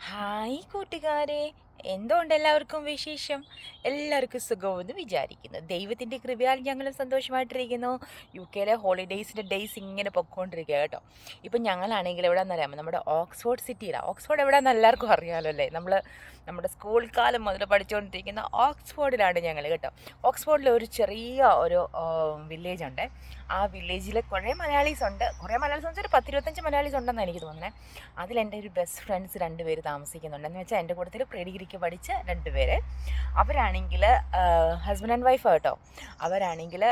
Hi കൂട്ടുകാരെ. എന്തുകൊണ്ട് എല്ലാവർക്കും വിശേഷം? എല്ലാവർക്കും സുഖമെന്ന് വിചാരിക്കുന്നു. ദൈവത്തിന്റെ കൃപയാൽ ഞങ്ങളും സന്തോഷമായിട്ടിരിക്കുന്നു. യു കെയിലെ ഹോളിഡേയ്സിന്റെ ഡേയ്സ് ഇങ്ങനെ പൊയ്ക്കൊണ്ടിരിക്കുക കേട്ടോ. ഇപ്പം ഞങ്ങളാണെങ്കിൽ എവിടെയാണെന്ന് അറിയാമോ? നമ്മുടെ ഓക്സ്ഫോർഡ് സിറ്റിയിലാണ് ഓക്സ്ഫോർഡ് എവിടെയാണെന്ന് എല്ലാവർക്കും അറിയാമല്ലോ അല്ലേ? നമ്മൾ നമ്മുടെ സ്കൂൾ കാലം മുതൽ പഠിച്ചുകൊണ്ടിരിക്കുന്ന ഓക്സ്ഫോർഡിലാണ് ഞങ്ങൾ കേട്ടോ. ഓക്സ്ഫോർഡിൽ ഒരു ചെറിയ ഒരു വില്ലേജ് ഉണ്ട്. ആ വില്ലേജിൽ കുറേ മലയാളീസ് ഉണ്ട്. കുറേ മലയാളീസ് എന്ന് വെച്ചാൽ ഒരു പത്തിരുപത്തഞ്ച് മലയാളീസ് ഉണ്ടെന്നാണ് എനിക്ക് തോന്നുന്നത് അതിലെന്റെ ഒരു ബെസ്റ്റ് ഫ്രണ്ട്സ് രണ്ട് പേര് താമസിക്കുന്നുണ്ട്. എന്ന് വെച്ചാൽ എന്റെ കൂട്ടത്തിൽ പ്രീ ഡിഗ്രിക്ക് പഠിച്ച രണ്ട് അവരാണെങ്കിൽ ഹസ്ബൻഡ് ആൻഡ് വൈഫ് കേട്ടോ അവരാണെങ്കിൽ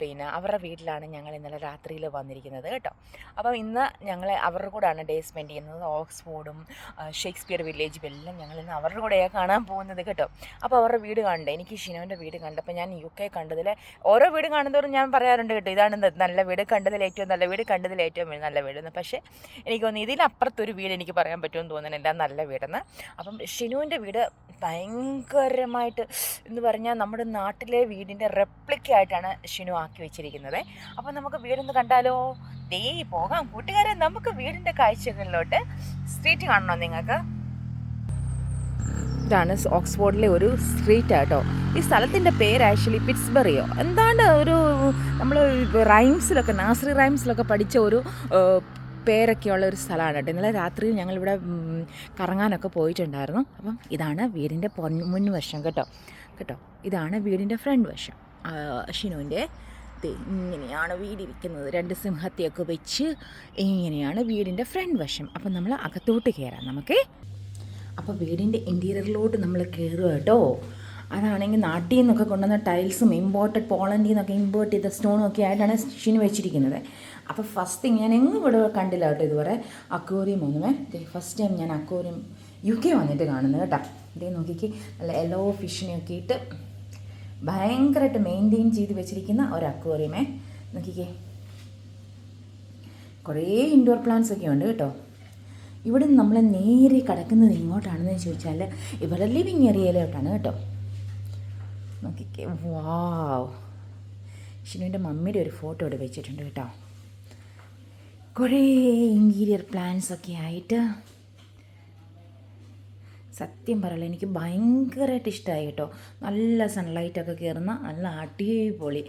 പിന്നെ അവരുടെ വീട്ടിലാണ് ഞങ്ങൾ ഇന്നലെ രാത്രിയിൽ വന്നിരിക്കുന്നത് കേട്ടോ. അപ്പം ഇന്ന് ഞങ്ങൾ അവരുടെ കൂടെയാണ് ഡേ സ്പെൻഡ് ചെയ്യുന്നത്. ഓക്സ്ഫോർഡും ഷേക്സ്പിയർ വില്ലേജും എല്ലാം ഞങ്ങൾ ഇന്ന് അവരുടെ കൂടെയാണ് കാണാൻ പോകുന്നത് കേട്ടോ. അപ്പോൾ അവരുടെ വീട് കണ്ട് എനിക്ക് ഷിനോന്റെ വീട് കണ്ടപ്പോൾ ഞാൻ യു കെ കണ്ടതിൽ ഓരോ വീട് കാണുന്നതോറും ഞാൻ പറയാറുണ്ട് കേട്ടോ ഇതാണ് നല്ല വീട് കണ്ടതിൽ ഏറ്റവും നല്ല വീട് കണ്ടതിൽ ഏറ്റവും നല്ല വീടെന്ന് പക്ഷേ എനിക്ക് തോന്നുന്നു ഇതിനപ്പുറത്തൊരു വീട് എനിക്ക് പറയാൻ പറ്റുമെന്ന് തോന്നുന്നില്ല നല്ല വീടെന്ന് അപ്പം ഷിനുവിന്റെ വീട് ഭയങ്കരമായിട്ട് എന്ന് പറഞ്ഞാൽ നമ്മുടെ നാട്ടിലെ വീടിന്റെ റെപ്ലിക്കായിട്ടാണ് ഷിനു ആക്കി വെച്ചിരിക്കുന്നത്. അപ്പം നമുക്ക് വീടൊന്ന് കണ്ടാലോ? ദേ പോകാം. കൂട്ടുകാരെ നമുക്ക് വീടിന്റെ കാഴ്ചകളിലോട്ട് സ്ട്രീറ്റ് കാണണോ നിങ്ങൾക്ക്? ഇതാണ് ഓക്സ്ഫോർഡിലെ ഒരു സ്ട്രീറ്റ് ആട്ടോ. ഈ സ്ഥലത്തിന്റെ പേര് ആക്ച്വലി പിറ്റ്സ്ബറിയോ. എന്താണ് ഒരു നമ്മൾ റൈംസിലൊക്കെ നാസറി റൈംസിലൊക്കെ പഠിച്ച ഒരു പേരൊക്കെയുള്ള ഒരു സ്ഥലമാണ് കേട്ടോ. ഇന്നലെ രാത്രി ഞങ്ങളിവിടെ കറങ്ങാനൊക്കെ പോയിട്ടുണ്ടായിരുന്നു. അപ്പം ഇതാണ് വീടിന്റെ മുൻവശം കേട്ടോ. കേട്ടോ? ഇതാണ് വീടിന്റെ ഫ്രണ്ട് വശം. ഷിനുവിന്റെ ഇങ്ങനെയാണ് വീടിരിക്കുന്നത്. രണ്ട് സിംഹത്തെയൊക്കെ വെച്ച് ഇങ്ങനെയാണ് വീടിന്റെ ഫ്രണ്ട് വശം. അപ്പം നമ്മൾ അകത്തോട്ട് കയറാം നമുക്ക്. അപ്പോൾ വീടിന്റെ ഇന്റീരിയറിലോട്ട് നമ്മൾ കയറുക കേട്ടോ. അതാണെങ്കിൽ നാട്ടിൽ നിന്നൊക്കെ കൊണ്ടുവന്ന ടൈൽസും ഇമ്പോർട്ടഡ് പോളണ്ടിൽ നിന്നൊക്കെ ഇമ്പോർട്ട് ചെയ്ത സ്റ്റോണും ഒക്കെ ആയിട്ടാണ് ഷിന് വെച്ചിരിക്കുന്നത്. അപ്പോൾ ഫസ്റ്റ് ഞാൻ എങ്ങും ഇവിടെ കണ്ടില്ല കേട്ടോ ഇതുവരെ. അക്വോറിയം ഒന്നുമേ ഫസ്റ്റ് ടൈം ഞാൻ അക്വോറിയം യു കെ വന്നിട്ട് കാണുന്നത് കേട്ടോ. ഇതേ നോക്കിക്ക് നല്ല എല്ലോ ഫിഷിനെയൊക്കെ ഇട്ട് ഭയങ്കരമായിട്ട് മെയിന്റെയിൻ ചെയ്ത് വെച്ചിരിക്കുന്ന ഒരു അക്വേറിയമേ നോക്കിക്കേ. കുറേ ഇൻഡോർ പ്ലാന്റ്സ് ഒക്കെ ഉണ്ട് കേട്ടോ. ഇവിടെ നമ്മൾ നേരെ കിടക്കുന്നത് എങ്ങോട്ടാണെന്ന് ചോദിച്ചാൽ ഇവിടെ ലിവിങ് ഏരിയയിലോട്ടാണ് കേട്ടോ. നോക്കിക്കേ. വാവ് ഷിനുവിന്റെ മമ്മിയുടെ ഒരു ഫോട്ടോ ഇവിടെ വെച്ചിട്ടുണ്ട് കേട്ടോ. കുറേ ഇന്റീരിയർ പ്ലാന്റ്സ് ഒക്കെ ആയിട്ട് സത്യം പറയല എനിക്ക് ഭയങ്കരമായിട്ട് ഇഷ്ടമായി കേട്ടോ. നല്ല സൺലൈറ്റൊക്കെ കയറുന്ന നല്ല അടിപൊളി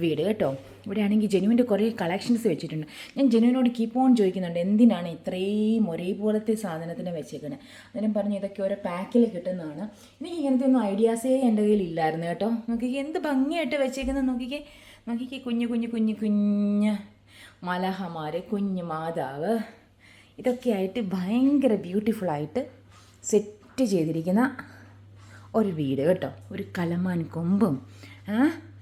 വീട് കേട്ടോ. ഇവിടെ ആണെങ്കിൽ ജെനുവിന്റെ കുറേ കളക്ഷൻസ് വെച്ചിട്ടുണ്ട്. ഞാൻ ജെനുവിനോട് കീപ്പ് ഓൺ ചോദിക്കുന്നുണ്ട് എന്തിനാണ് ഇത്രയും ഒരേപോലത്തെ സാധനത്തിന് വെച്ചേക്കുന്നത് അന്നേരം പറഞ്ഞു ഇതൊക്കെ ഓരോ പാക്കിൽ കിട്ടുന്നതാണ്. എനിക്ക് ഇങ്ങനത്തെ ഒന്നും ഐഡിയാസേ എന്റെ കയ്യിൽ ഇല്ലായിരുന്നു കേട്ടോ. നോക്കിക്കേ എന്ത് ഭംഗിയായിട്ട് വെച്ചേക്കുന്നത് നോക്കിക്കേ. നോക്കിക്കേ കുഞ്ഞു കുഞ്ഞു കുഞ്ഞു കുഞ്ഞ് മലഹമാർ കുഞ്ഞു മാതാവ്. ഇതൊക്കെയായിട്ട് ഭയങ്കര ബ്യൂട്ടിഫുള്ളായിട്ട് സെറ്റ് ചെയ്തിരിക്കുന്ന ഒരു വീട് കേട്ടോ. ഒരു കലമാൻ കൊമ്പും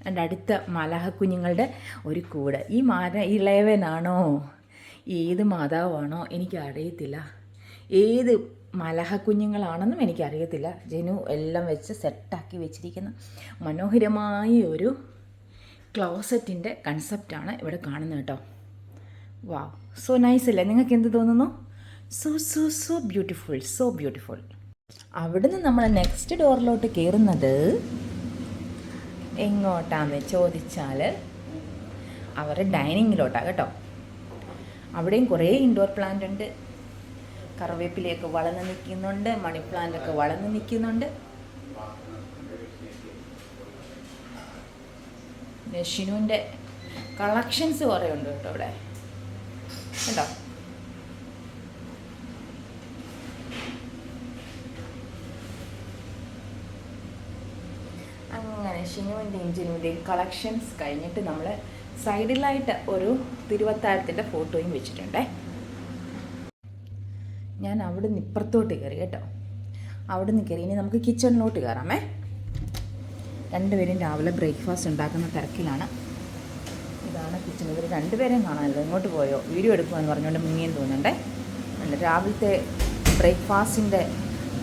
എന്റെ അടുത്ത മലഹ കുഞ്ഞുങ്ങളുടെ ഒരു കൂട്. ഈ മാര ഇളയവനാണോ? ഏത് മാതാവാണോ? എനിക്കറിയത്തില്ല. ഏത് മലഹ കുഞ്ഞുങ്ങളാണെന്നും എനിക്കറിയത്തില്ല. ജനു എല്ലാം വെച്ച് സെറ്റാക്കി വെച്ചിരിക്കുന്ന മനോഹരമായ ഒരു ക്ലോസറ്റിന്റെ കൺസെപ്റ്റാണ് ഇവിടെ കാണുന്നത് കേട്ടോ. വാ സോ നൈസ് അല്ലേ? നിങ്ങൾക്ക് എന്ത് തോന്നുന്നു? So so so beautiful so beautiful അവിടുന്ന് നമ്മൾ നെക്സ്റ്റ് ഡോറിലോട്ട് കയറുന്നത് എങ്ങോട്ടാന്ന് ചോദിച്ചാൽ അവരുടെ ഡൈനിങ്ങിലോട്ടാണ് കേട്ടോ. അവിടെയും കുറേ ഇൻഡോർ പ്ലാന്റ് ഉണ്ട്. കറിവേപ്പിലയൊക്കെ വളർന്ന് നിൽക്കുന്നുണ്ട് മണി പ്ലാന്റ് ഒക്കെ വളർന്ന് നിൽക്കുന്നുണ്ട്. ഷിനുവിന്റെ കളക്ഷൻസ് കുറേ ഉണ്ട് കേട്ടോ ഇവിടെ. കേട്ടോ? ഷിനുവിന്റെയും ജിനുവിന്റെയും കളക്ഷൻസ് കഴിഞ്ഞിട്ട് നമ്മൾ സൈഡിലായിട്ട് ഒരു തിരുവത്താരത്തിന്റെ ഫോട്ടോയും വെച്ചിട്ടുണ്ടേ. ഞാൻ അവിടെ നിന്ന് ഇപ്പുറത്തോട്ട് കയറി കേട്ടോ. അവിടെ നിന്ന് കയറി. ഇനി നമുക്ക് കിച്ചണിലോട്ട് കയറാമേ. രണ്ടുപേരും രാവിലെ ബ്രേക്ക്ഫാസ്റ്റ് ഉണ്ടാക്കുന്ന തിരക്കിലാണ്. ഇതാണ് കിച്ചൺ ഇവർ രണ്ടുപേരെയും കാണാനല്ലോ. ഇങ്ങോട്ട് പോയോ? വീഡിയോ എടുക്കുമെന്ന് പറഞ്ഞുകൊണ്ട് മുങ്ങിയെന്ന് തോന്നുന്നുണ്ടേ. അല്ല രാവിലത്തെ ബ്രേക്ക്ഫാസ്റ്റിന്റെ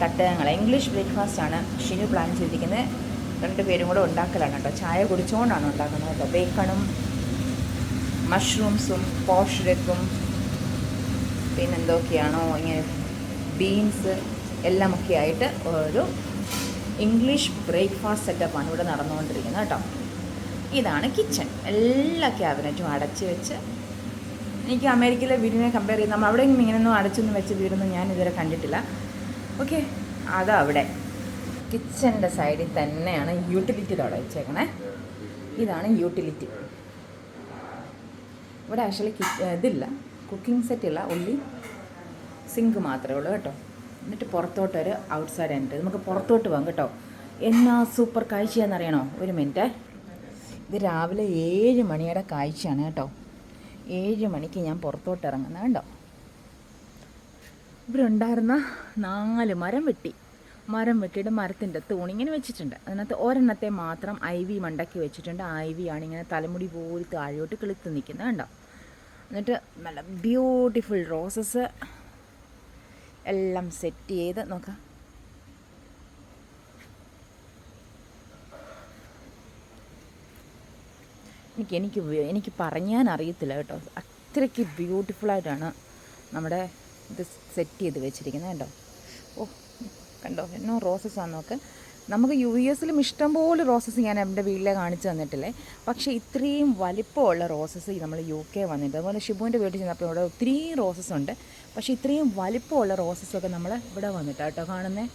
തട്ടകങ്ങൾ ഇംഗ്ലീഷ് ബ്രേക്ക്ഫാസ്റ്റാണ് ഷിനു പ്ലാൻ ചെയ്തിരിക്കുന്നത്. രണ്ടുപേരും കൂടെ ഉണ്ടാക്കലാണ് കേട്ടോ. ചായ കുടിച്ചുകൊണ്ടാണ് ഉണ്ടാക്കുന്നത് കേട്ടോ. ബേക്കണും മഷ്റൂംസും പോഷരക്കും പിന്നെന്തൊക്കെയാണോ ഇങ്ങനെ ബീൻസ് എല്ലാമൊക്കെ ആയിട്ട് ഒരു ഇംഗ്ലീഷ് ബ്രേക്ക്ഫാസ്റ്റ് സെറ്റപ്പാണ് ഇവിടെ നടന്നുകൊണ്ടിരിക്കുന്നത് കേട്ടോ. ഇതാണ് കിച്ചൺ എല്ലാ ക്യാബിനറ്റും അടച്ച് വെച്ച് എനിക്ക് അമേരിക്കയിലെ വീടിനെ കമ്പയർ ചെയ്ത് നമ്മൾ അവിടെ ഇങ്ങനെയൊന്നും അടച്ചൊന്നും വെച്ച വീടൊന്നും ഞാൻ ഇതുവരെ കണ്ടിട്ടില്ല. ഓക്കെ അതവിടെ കിച്ചന്റെ സൈഡിൽ തന്നെയാണ് യൂട്ടിലിറ്റി അവിടെ വെച്ചേക്കണേ. ഇതാണ് യൂട്ടിലിറ്റി. ഇവിടെ ആക്ച്വലി ഇതില്ല. കുക്കിംഗ് സെറ്റ് ഇല്ല. ഉള്ളി സിങ്ക് മാത്രമേ ഉള്ളൂ കേട്ടോ. എന്നിട്ട് പുറത്തോട്ടൊരു ഔട്ട് സൈഡ് ഉണ്ട് നമുക്ക് പുറത്തോട്ട് പോകാം കേട്ടോ. എന്നാ സൂപ്പർ കാഴ്ചയാണെന്നറിയണോ? ഒരു മിനിറ്റ്. ഇത് രാവിലെ ഏഴ് മണിയുടെ കാഴ്ചയാണ് കേട്ടോ. ഏഴ് മണിക്ക് ഞാൻ പുറത്തോട്ട് ഇറങ്ങുന്നത് കണ്ടോ? ഇവിടെ ഉണ്ടായിരുന്ന നാല് മരം വെട്ടി. മരം വെട്ടിയിട്ട് മരത്തിന്റെ തൂണിങ്ങനെ വെച്ചിട്ടുണ്ട്. അതിനകത്ത് ഒരെണ്ണത്തെ മാത്രം ഐ വി മണ്ടക്കി വെച്ചിട്ടുണ്ട്. ഐ വി ആണ് ഇങ്ങനെ തലമുടി പോലെ താഴോട്ട് കിളുത്ത് നിൽക്കുന്നത് കണ്ടോ? എന്നിട്ട് നല്ല ബ്യൂട്ടിഫുൾ റോസസ് എല്ലാം സെറ്റ് ചെയ്ത് നോക്കാം. എനിക്ക് എനിക്ക് എനിക്ക് പറഞ്ഞാൻ അറിയത്തില്ല കേട്ടോ. അത്രയ്ക്ക് ബ്യൂട്ടിഫുള്ളായിട്ടാണ് നമ്മുടെ ഇത് സെറ്റ് ചെയ്ത് വെച്ചിരിക്കുന്നത് കേട്ടോ ഓ കണ്ടോ? എന്നോ റോസസ് ആണ് നോക്ക്. നമുക്ക് യു എസിലും ഇഷ്ടംപോലെ റോസസ് ഞാൻ എന്റെ വീട്ടിലെ കാണിച്ചു തന്നിട്ടില്ലേ? പക്ഷേ ഇത്രയും വലിപ്പമുള്ള റോസസ് നമ്മൾ യു കെ വന്നിട്ട് അതുപോലെ ഷിബുവിന്റെ വീട്ടിൽ ചെന്നപ്പോൾ ഇവിടെ ഒത്തിരി റോസസ് ഉണ്ട്. പക്ഷേ ഇത്രയും വലിപ്പമുള്ള റോസസൊക്കെ നമ്മൾ ഇവിടെ വന്നിട്ടാണ് കേട്ടോ കാണുന്നത്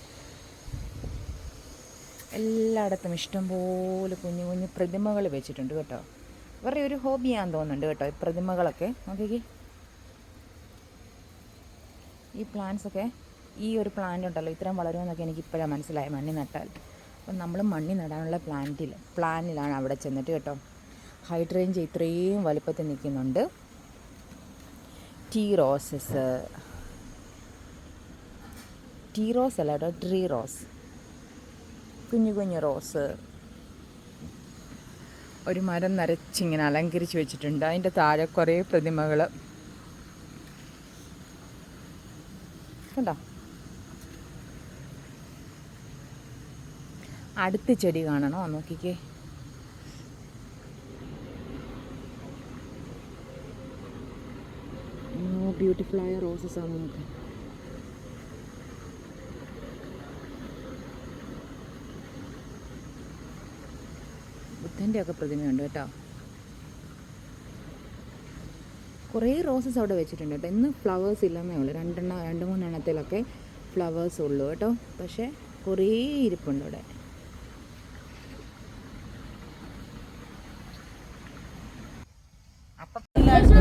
എല്ലായിടത്തും ഇഷ്ടംപോലെ കുഞ്ഞു കുഞ്ഞു പ്രതിമകൾ വെച്ചിട്ടുണ്ട് കേട്ടോ. ഇവരുടെ ഒരു ഹോബിയാന്ന് തോന്നുന്നുണ്ട് കേട്ടോ ഈ പ്രതിമകളൊക്കെ. നോക്കിക്കേ. ഈ പ്ലാന്റ്സ് ഒക്കെ ഈ ഒരു പ്ലാന്റ് ഉണ്ടല്ലോ ഇത്രയും വളരുമെന്നൊക്കെ എനിക്ക് ഇപ്പോഴാണ് മനസ്സിലായി മണ്ണി നട്ടാൽ. അപ്പം നമ്മൾ മണ്ണി നടാനുള്ള പ്ലാന്റിൽ പ്ലാനിലാണ് അവിടെ ചെന്നിട്ട് കേട്ടോ. ഹൈഡ്രേഞ്ച് ഇത്രയും വലുപ്പത്തിൽ നിൽക്കുന്നുണ്ട്. ടീ റോസസ് ടീ റോസ് അല്ല കേട്ടോ ട്രീ റോസ് കുഞ്ഞു കുഞ്ഞു റോസ് ഒരു മരം നരച്ചിങ്ങനെ അലങ്കരിച്ച് വെച്ചിട്ടുണ്ട്. അതിന്റെ താഴെ കുറേ പ്രതിമകൾ കണ്ടോ? അടുത്ത ചെടി കാണണോ? നോക്കിക്കേ. ബ്യൂട്ടിഫുള്ളായ ആയ റോസസ് ആണ് നമുക്ക്. ബുദ്ധന്റെയൊക്കെ പ്രതിമയുണ്ട് കേട്ടോ. കുറേ റോസസ് അവിടെ വെച്ചിട്ടുണ്ട് കേട്ടോ. ഇന്ന് ഫ്ലവേഴ്സ് ഇല്ലെന്നേ ഉള്ളൂ. രണ്ടെണ്ണം രണ്ട് മൂന്നെണ്ണത്തിലൊക്കെ ഫ്ലവേഴ്സ് ഉള്ളൂ കേട്ടോ. പക്ഷേ കുറേ ഇരിപ്പുണ്ട് അവിടെ.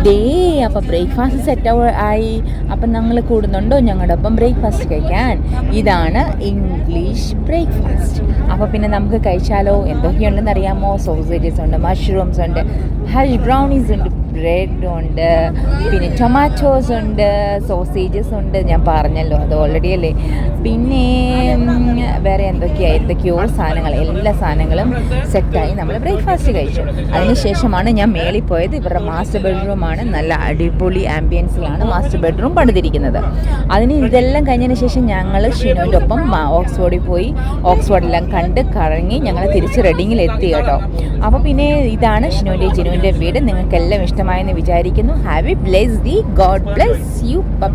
ഡേ അപ്പം ബ്രേക്ക്ഫാസ്റ്റ് സെറ്റ് ആയി. അപ്പം ഞങ്ങൾ കൂടുന്നുണ്ടോ? ഞങ്ങളുടെ ഒപ്പം ബ്രേക്ക്ഫാസ്റ്റ് കഴിക്കാൻ. ഇതാണ് ഇംഗ്ലീഷ് ബ്രേക്ക്ഫാസ്റ്റ് അപ്പോൾ പിന്നെ നമുക്ക് കഴിച്ചാലോ? എന്തൊക്കെയുണ്ടെന്ന് അറിയാമോ സോസേജസ് ഉണ്ട് മഷ്റൂംസ് ഉണ്ട് ഹൽ ബ്രൗണീസ് ഉണ്ട് ബ്രെഡ് ഉണ്ട് പിന്നെ ടൊമാറ്റോസ് ഉണ്ട് സോസേജസ് ഉണ്ട് ഞാൻ പറഞ്ഞല്ലോ അത് ഓൾറെഡി അല്ലേ? പിന്നെ വേറെ എന്തൊക്കെയാണ് എന്തൊക്കെയോ സാധനങ്ങൾ എല്ലാ സാധനങ്ങളും സെറ്റായി നമ്മൾ ബ്രേക്ക്ഫാസ്റ്റ് കഴിച്ചു. അതിനുശേഷമാണ് ഞാൻ മേളിൽ പോയത്. ഇവരുടെ മാസ്റ്റർ ബെഡ്റൂമാണ്. നല്ല അടിപൊളി ആംബിയൻസിലാണ് മാസ്റ്റർ ബെഡ്റൂം പണിതിരിക്കുന്നത്. അതിന് ഇതെല്ലാം കഴിഞ്ഞതിന് ശേഷം ഞങ്ങൾ ഷിനുവിന്റെ ഒപ്പം ഓക്സ്ഫോർഡിൽ പോയി. ഓക്സ്ഫോർഡെല്ലാം കണ്ട് കറങ്ങി ഞങ്ങൾ തിരിച്ച് റെഡിങ്ങിൽ എത്തി കേട്ടോ. അപ്പോൾ പിന്നെ ഇതാണ് ഷിനുവിന്റെ ജിനുവിന്റെ വീട്. നിങ്ങൾക്കെല്ലാം ഇഷ്ടമായെന്ന് വിചാരിക്കുന്നു. Have a bless the God bless you bye